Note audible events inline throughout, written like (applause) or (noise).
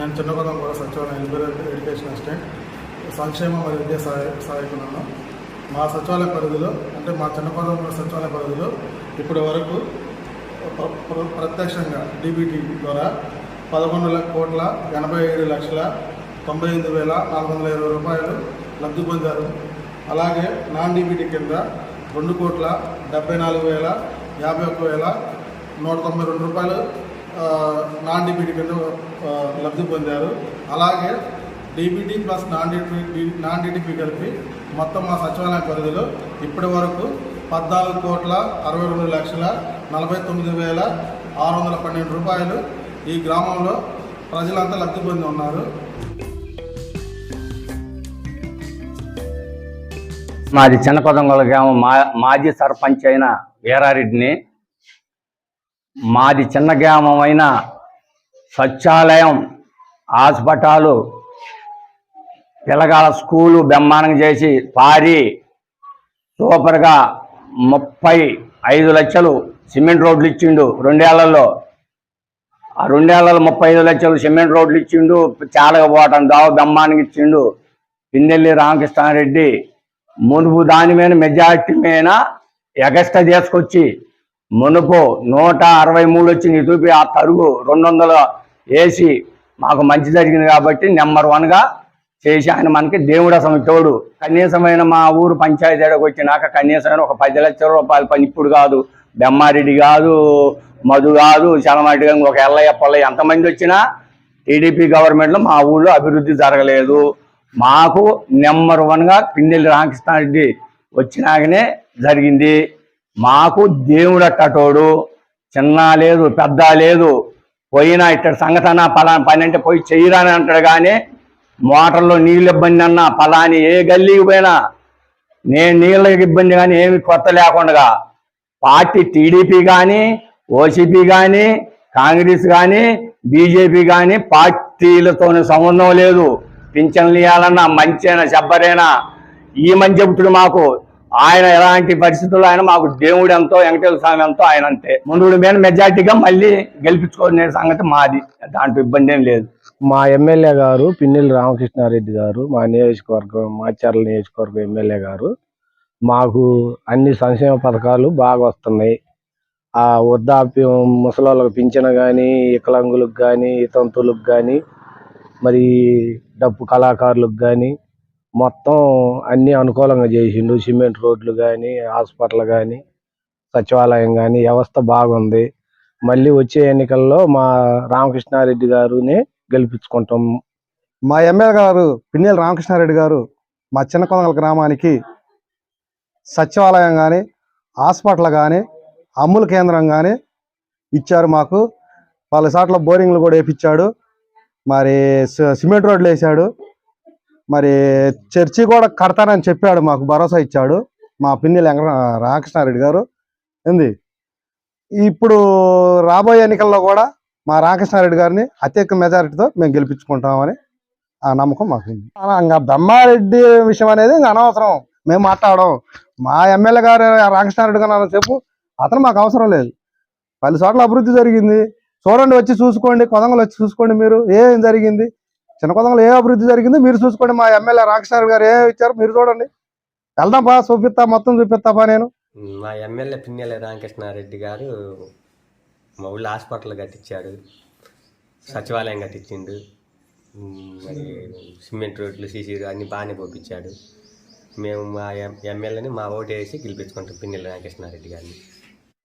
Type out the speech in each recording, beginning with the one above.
నేను చిన్నకొండం కూడా సచివాలయం ఎలిబిరేట్ ఎడ్యుకేషన్ అసిస్టెంట్ సంక్షేమ మరియు విద్యా సహాయ సహాయకులను మా సచివాలయ పరిధిలో అంటే మా చిన్నకొండం కూడా సచివాలయ పరిధిలో ఇప్పటి వరకు ప్రత్యక్షంగా డీబీటీ ద్వారా పదకొండు కోట్ల ఎనభై ఏడు లక్షల తొంభై ఎనిమిది వేల నాలుగు వందల ఇరవై రూపాయలు లబ్ధి పొందారు. అలాగే నాన్ డీబీటీ కింద రెండు కోట్ల డెబ్బై నాలుగు వేల యాభై ఒక్క వేల నూట తొంభై రెండు రూపాయలు నాన్ డిబిటీ కింద లబ్ధి పొందారు. అలాగే DBT plus non DT non DTP కలిపి మొత్తం మా సచివాలయం పరిధిలో ఇప్పటి వరకు పద్నాలుగు కోట్ల అరవై రెండు లక్షల నలభై తొమ్మిది వేల ఆరు వందల పన్నెండు రూపాయలు ఈ గ్రామంలో ప్రజలంతా లబ్ధి పొంది ఉన్నారు. మాది చిన్నకొదంగోళ గ్రామం. మా మాజీ సర్పంచ్ అయిన వీరారెడ్డిని మాది చిన్న గ్రామమైన స్వచ్ఛాలయం సత్యాలయం హాస్పిటాలు పిల్లగాల స్కూలు బ్రహ్మాండం చేసి పారి సూపర్గా ముప్పై ఐదు లక్షలు సిమెంట్ రోడ్లు ఇచ్చిండు రెండేళ్ళలో. ఆ రెండేళ్ళలో ముప్పై ఐదు లక్షలు సిమెంట్ రోడ్లు ఇచ్చిండు చాలా పోవటం దావ బ్రహ్మాండంగా ఇచ్చిండు. పిన్నెల్లి రామకృష్ణారెడ్డి మునుపు దాని మీద మెజార్టీ మీద ఎగస్ట తీసుకొచ్చి మునుపు నూట అరవై మూడు వచ్చింది చూపి ఆ తరుగు రెండు వందలు వేసి మాకు మంచి జరిగింది కాబట్టి నెంబర్ వన్గా చేసి ఆయన మనకి దేవుడు అసలు తోడు. కనీసమైన మా ఊరు పంచాయతీ ఏడకు వచ్చినాక కనీసమైన ఒక పది లక్షల రూపాయల పని ఇప్పుడు కాదు. బెమ్మారెడ్డి కాదు మధు కాదు చలమారెడ్డి కాదు ఒక ఎల్లయ్య పొల్లయ్య ఎంతమంది వచ్చినా టీడీపీ గవర్నమెంట్లో మా ఊళ్ళో అభివృద్ధి జరగలేదు. మాకు నెంబర్ వన్గా పిన్నెల్లి రామకృష్ణారెడ్డి వచ్చినాకనే జరిగింది. మాకు దేవుడు అట్టటోడు చిన్న లేదు పెద్ద లేదు పోయినా ఇట్ట సంఘటన పలానా పని అంటే పోయి చెయ్యరాని అంటాడు కానీ మోటార్లో నీళ్ళు ఇబ్బంది అన్నా పలాని ఏ గల్లీకి పోయినా నేను నీళ్ళకి ఇబ్బంది కానీ ఏమి కొత్త లేకుండా పార్టీ టీడీపీ కానీ ఓసీపీ కానీ కాంగ్రెస్ కానీ బీజేపీ కానీ పార్టీలతోనే సంబంధం లేదు. పింఛన్లు ఇవ్వాలన్నా మంచైనా చెప్పరైనా ఈ మంచి చెబుతుడు మాకు. ఆయన ఎలాంటి పరిస్థితుల్లో ఆయన మాకు దేవుడు ఎంతో వెంకటేశ్వర స్వామి ఎంతో ఆయన అంతే. ముందు మీద మెజార్టీగా మళ్ళీ గెలిపించుకునే సంగతి మాది. దాంట్లో ఇబ్బంది ఏం లేదు. మా ఎమ్మెల్యే గారు పిన్నెల్లి రామకృష్ణారెడ్డి గారు మా నియోజకవర్గం మాచర్ల నియోజకవర్గం ఎమ్మెల్యే గారు. మాకు అన్ని సంక్షేమ పథకాలు బాగా వస్తున్నాయి. ఆ వృద్ధాప్యం ముసలోళ్ళకి పింఛన కానీ వికలాంగులకు కానీ ఇతంతులకు కానీ మరి డప్పు కళాకారులకు కానీ మొత్తం అన్నీ అనుకూలంగా చేసిండు. సిమెంట్ రోడ్లు కానీ హాస్పిటల్ కానీ సచివాలయం కానీ వ్యవస్థ బాగుంది. మళ్ళీ వచ్చే ఎన్నికల్లో మా రామకృష్ణారెడ్డి గారునే గెలిపించుకుంటాం. మా ఎమ్మెల్యే గారు పిన్నెల రామకృష్ణారెడ్డి గారు మా చిన్నకొందల గ్రామానికి సచివాలయం కానీ హాస్పిటల్ కానీ అమ్ముల కేంద్రం కానీ ఇచ్చారు మాకు. వాళ్ళ సాట్ల బోరింగ్లు కూడా వేపించాడు. మరి సిమెంట్ రోడ్లు వేసాడు మరి చర్చి కూడా కడతానని చెప్పాడు మాకు భరోసా ఇచ్చాడు మా పిన్నెల వెంకట రామకృష్ణారెడ్డి గారు. ఏంది? ఇప్పుడు రాబోయే ఎన్నికల్లో కూడా మా రామకృష్ణారెడ్డి గారిని అత్యధిక మెజారిటీతో మేము గెలిపించుకుంటామని ఆ నమ్మకం మాకు ఇంకా బ్రహ్మారెడ్డి విషయం అనేది అనవసరం. మేము మాట్లాడడం. మా ఎమ్మెల్యే గారు రామకృష్ణారెడ్డి గారు అన్న చెప్పు. అతను మాకు అవసరం లేదు. పలు చోట్ల అభివృద్ధి జరిగింది. చూడండి వచ్చి చూసుకోండి. కొదంగలు వచ్చి చూసుకోండి మీరు. ఏం జరిగింది? చిన్న కొదంగలు ఏ అభివృద్ధి జరిగింది మీరు చూసుకోండి. మా ఎమ్మెల్యే రామకృష్ణారెడ్డి గారు ఏ ఇచ్చారు మీరు చూడండి. వెళ్దాం బా చూపిస్తా మొత్తం చూపిస్తా బా నేను. మా ఎమ్మెల్యే పిన్నెల రామకృష్ణారెడ్డి గారు మా ఊళ్ళో హాస్పిటల్ కట్టించాడు. సచివాలయం కట్టించిండు. మరి సిమెంట్ రోడ్లు సీసీ అన్ని బాగానే పంపించాడు. మేము మా ఎం- ఎమ్మెల్యేని మా ఓటు వేసి గెలిపించుకుంటాం పిన్నెల రామకృష్ణారెడ్డి గారిని.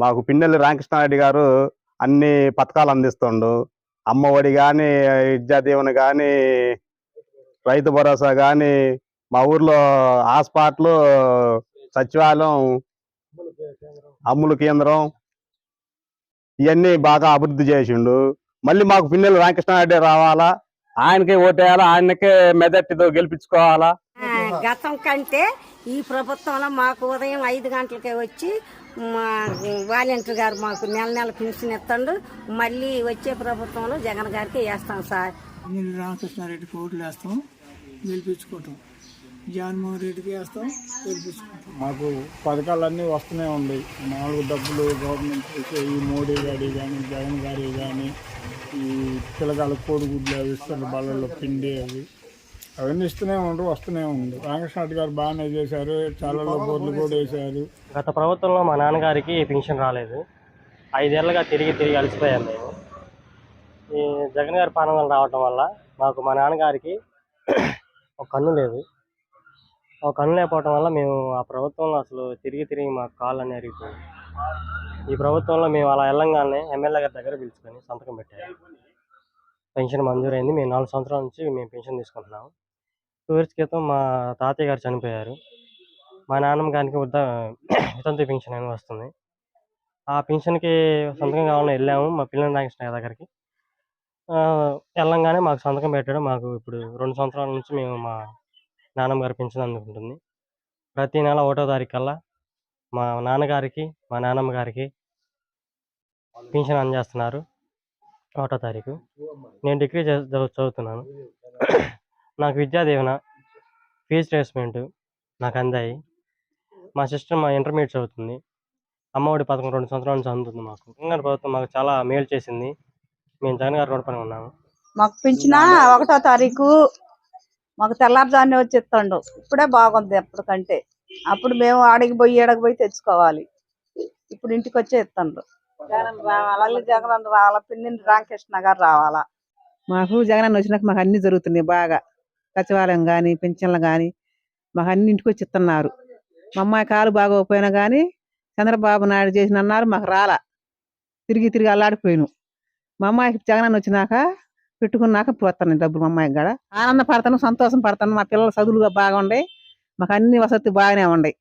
మాకు పిన్నెల్లి రామకృష్ణారెడ్డి గారు అన్ని పథకాలు అందిస్తుండు. అమ్మ ఒడి కానీ విద్యాదీవెన కానీ రైతు భరోసా కానీ మా ఊర్లో హాస్పిటల్ సచివాలయం అమ్ముల కేంద్రం ఇవన్నీ బాగా అభివృద్ధి చేసిండు. మళ్ళీ మాకు పిన్నెల్లి రామకృష్ణారెడ్డి రావాలా? ఆయనకే ఓటేయాలా? ఆయనకే మెదటితో గెలిపించుకోవాలా? గతం కంటే ఈ ప్రభుత్వంలో మాకు ఉదయం ఐదు గంటలకే వచ్చి మా వాలంటీర్ గారు మాకు నెల నెల పెన్షన్ ఇస్తాడు. మళ్ళీ వచ్చే ప్రభుత్వంలో జగన్ గారికి వేస్తాం సార్. నేను రామకృష్ణారెడ్డికి ఓట్లు వేస్తాం. గెలిపించుకుంటాం. జగన్మోహన్ రెడ్డికి వేస్తాం. గెలిపించుకుంటాం. మాకు పథకాలన్నీ వస్తూనే ఉన్నాయి నాలుగు డబ్బులు గవర్నమెంట్ ఈ మోడీ గారి కానీ జగన్ గారి కానీ ఈ పిల్లగాళ్ళ కోడిగుడ్లు అవి ఇస్తారు బళ్ళల్లో పిండి అవి. అవన్నీ ఇస్తూనే ఉండరు వస్తూనే ఉంది రామకృష్ణ గారు బాగానే చేశారు చాలా బోర్లు కూడా వేశారు. గత ప్రభుత్వంలో మా నాన్నగారికి పింఛన్ రాలేదు. ఐదేళ్ళుగా తిరిగి తిరిగి అలసిపోయాం మేము. ఈ జగన్ గారి పాలన రావటం వల్ల మాకు మా నాన్నగారికి ఒక కన్ను లేదు. ఒక కన్ను లేకపోవటం వల్ల మేము ఆ ప్రభుత్వంలో అసలు తిరిగి తిరిగి మా కాళ్ళు అన్నీ అరిగిపోయాయి. ఈ ప్రభుత్వంలో మేము అలా వెళ్ళంగానే ఎమ్మెల్యే గారి దగ్గర పిలుచుకొని సంతకం పెట్టారు. పెన్షన్ మంజూరైంది. మేము నాలుగు సంవత్సరాల నుంచి మేము పెన్షన్ తీసుకుంటున్నాము. టూ ఇయర్స్ క్రితం మా తాతయ్య గారు చనిపోయారు. మా నాన్నమ్మ గారికి వద్ద (coughs) వితంతు పెన్షన్ అని వస్తుంది. ఆ పెన్షన్కి సంతకం కావాలని వెళ్ళాము. మా పిల్లల రామకృష్ణ దగ్గరికి. వెళ్ళంగానే మాకు సంతకం పెట్టాడు మాకు ఇప్పుడు రెండు సంవత్సరాల నుంచి మేము మా నాన్నమ్మ గారు పెన్షన్ అందుకుంటుంది. ప్రతి నెల ఒకటో తారీఖు కల్లా మా నాన్నగారికి మా నాన్నమ్మ గారికి పెన్షన్ అందజేస్తున్నారు. ఒకటో తారీఖు. నేను డిగ్రీ చదువు- చదువుతున్నాను. నాకు విద్యా దీవెన ఫీజు రియంబర్స్మెంట్ నాకు అందాయి. మా సిస్టర్ మా ఇంటర్మీడియట్ చదువుతుంది. అమ్మఒడి పథకం రెండు సంవత్సరాల నుంచి అందుతుంది మాకు. తెలంగాణ ప్రభుత్వం మాకు చాలా మేలు చేసింది. మేము జగన్ గారు రోడ్డు పని ఉన్నాము. మాకు పెంచిన ఒకటో తారీఖు మాకు తెల్లారుజామునే వచ్చి ఇస్తుండు. ఇప్పుడే బాగుంది అప్పటికంటే అప్పుడు మేము ఆడికి పోయి ఏడకి పోయి తెచ్చుకోవాలి. ఇప్పుడు ఇంటికి వచ్చే ఇస్తుండ్రు జగన్ రావాలా? జగన్ రావాలా? పిన్నింటి రామకృష్ణ గారు రావాలా? మాకు జగనన్న వచ్చినాక మాకు అన్ని జరుగుతున్నాయి బాగా. సచివాలయం కానీ పెన్షన్లు కానీ మాకు అన్ని ఇంటికి వచ్చి ఇస్తున్నారు. మా అమ్మాయి కాలు బాగోకపోయినా కానీ చంద్రబాబు నాయుడు చేసిన అన్నారు మాకు రాలా. తిరిగి తిరిగి అల్లాడిపోయాను. మా అమ్మాయికి జగనన్న వచ్చినాక పెట్టుకున్నాక పోతాను డబ్బులు మా అమ్మాయికి కూడా. ఆనంద పడతాను సంతోషం పడతాను. మా పిల్లల చదువులుగా బాగుండే. మాకు అన్ని వసతి బాగానే ఉన్నాయి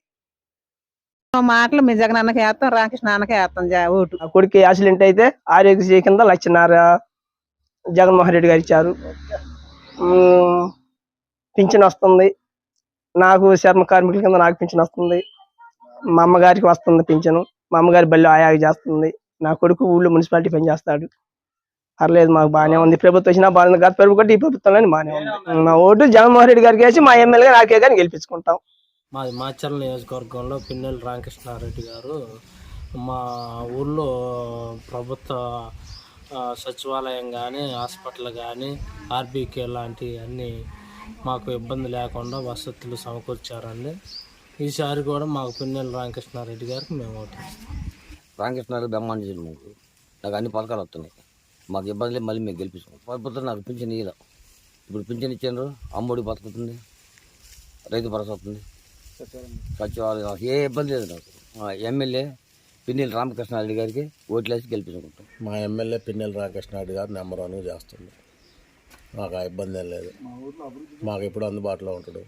మా మాటలు మేము జగనన్నకే వేస్తాం రామకృష్ణ అన్నకే వేస్తాం ఓటు. కొడుకు యాక్సిడెంట్ అయితే ఆరోగ్యశ్రీ కింద లక్షన్నర జగన్మోహన్ రెడ్డి గారు ఇచ్చారు. పింఛన్ వస్తుంది. నాకు చర్మ కార్మికుల కింద నాకు పింఛన్ వస్తుంది. మా అమ్మగారికి వస్తుంది పింఛను. మా అమ్మగారి బల్లి ఆయా చేస్తుంది. నా కొడుకు ఊళ్ళో మున్సిపాలిటీ పని చేస్తాడు. పర్లేదు మాకు బాగానే ఉంది. ప్రభుత్వం వచ్చినా బాగానే ఉంది గత ప్రభుత్వం ఈ ప్రభుత్వంలో బాగానే ఉంది. మా ఓటు జగన్మోహన్ రెడ్డి గారికి వేసి మా ఎమ్మెల్యే నాకే కానీ గెలిపించుకుంటాం. మాది మాచర్ల నియోజకవర్గంలో పిన్నెల రామకృష్ణారెడ్డి గారు మా ఊళ్ళో ప్రభుత్వ సచివాలయం కానీ హాస్పిటల్ కానీ ఆర్బీకే లాంటి అన్ని మాకు ఇబ్బంది లేకుండా వసతులు సమకూర్చారండి. ఈసారి కూడా మాకు పిన్నెల రామకృష్ణారెడ్డి గారికి మేము ఓటేస్తాం రామకృష్ణ బ్రహ్మాండ చేయండి మాకు. నాకు అన్ని పథకాలు వస్తున్నాయి. మాకు ఇబ్బంది లేదు మళ్ళీ మేము గెలిపించుకోం ప్రభుత్వం నాకు పింఛన్ ఇయ్యలే. ఇప్పుడు పింఛన్ ఇచ్చారు అమ్మఒడి బతుకుతుంది రైతు భరోసా వస్తుంది. సచివాలయం ఏ ఇబ్బంది లేదు నాకు. మా ఎమ్మెల్యే పిన్నెల రామకృష్ణారెడ్డి గారికి ఓట్లేసి గెలిపించుకుంటాం. మా ఎమ్మెల్యే పిన్నెల రామకృష్ణారెడ్డి గారు నెంబర్ వన్గా చేస్తుంది. మాకు ఆ ఇబ్బంది ఏం లేదు. మాకు ఎప్పుడు అందుబాటులో ఉంటాడు.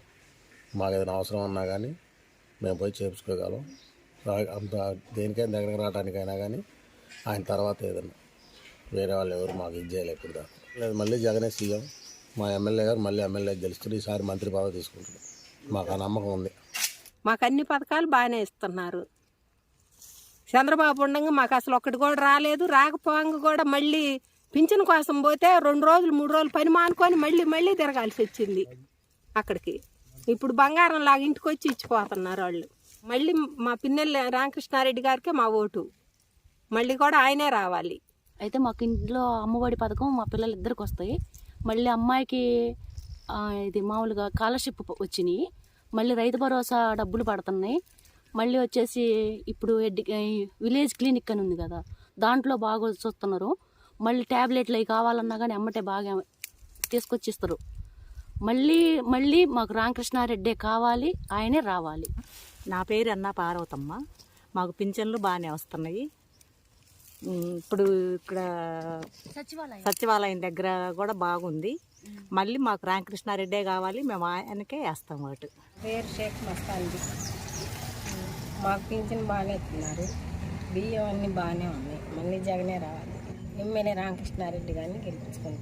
మాకు ఏదైనా అవసరం ఉన్నా కానీ మేము పోయి చేపించుకోగలం రా- అంత దేనికైనా దగ్గరకు రావడానికైనా కానీ ఆయన తర్వాత ఏదైనా వేరే వాళ్ళు ఎవరు మాకు ఇది చేయలేదు ఇప్పుడు దాకా. లేదు మళ్ళీ జగనే సీఎం. మా ఎమ్మెల్యే గారు మళ్ళీ ఎమ్మెల్యే గెలుస్తారు ఈసారి మంత్రి పదవి తీసుకుంటాడు. మాకు ఆ నమ్మకం ఉంది. మాకు అన్ని పథకాలు బాగానే ఇస్తున్నారు. చంద్రబాబు ఉండగా మాకు అసలు ఒక్కటి కూడా రాలేదు. రాకపోగా కూడా మళ్ళీ పింఛన్ కోసం పోతే రెండు రోజులు మూడు రోజులు పని మానుకొని మళ్ళీ మళ్ళీ తిరగాల్సి వచ్చింది అక్కడికి. ఇప్పుడు బంగారం లాగా ఇంటికి వచ్చి ఇచ్చిపోతున్నారు వాళ్ళు. మళ్ళీ మా పిన్నెల్లి రామకృష్ణారెడ్డి గారికే మా ఓటు. మళ్ళీ కూడా ఆయనే రావాలి. అయితే మాకు ఇంట్లో అమ్మఒడి పథకం మా పిల్లలు ఇద్దరికి వస్తాయి. మళ్ళీ అమ్మాయికి ఇది మామూలుగా స్కాలర్షిప్ వచ్చినాయి. మళ్ళీ రైతు భరోసా డబ్బులు పడుతున్నాయి. మళ్ళీ వచ్చేసి ఇప్పుడు ఎడ్డి ఈ విలేజ్ క్లినిక్ అని ఉంది కదా దాంట్లో బాగా చూస్తున్నారు. మళ్ళీ ట్యాబ్లెట్లు అవి కావాలన్నా కానీ అమ్మటే బాగా తీసుకొచ్చి ఇస్తారు మళ్ళీ మళ్ళీ మాకు రామకృష్ణారెడ్డే కావాలి ఆయనే రావాలి. నా పేరు అన్న పార్వతమ్మ. మాకు పింఛన్లు బాగానే వస్తున్నాయి. ఇప్పుడు ఇక్కడ సచివాలయం. సచివాలయం దగ్గర కూడా బాగుంది. మళ్ళీ మాకు రామకృష్ణారెడ్డే కావాలి మేము ఆయనకే వేస్తాం ఓటు పేరు షేక్ మస్తాంది మాకు పింఛన్ బాగానే ఇస్తున్నారు. బియ్యం అన్నీ బాగానే ఉన్నాయి. మళ్ళీ జగనే రావాలి. ఎమ్మెల్యే రామకృష్ణారెడ్డి గారిని గెలిపించుకుంటాం.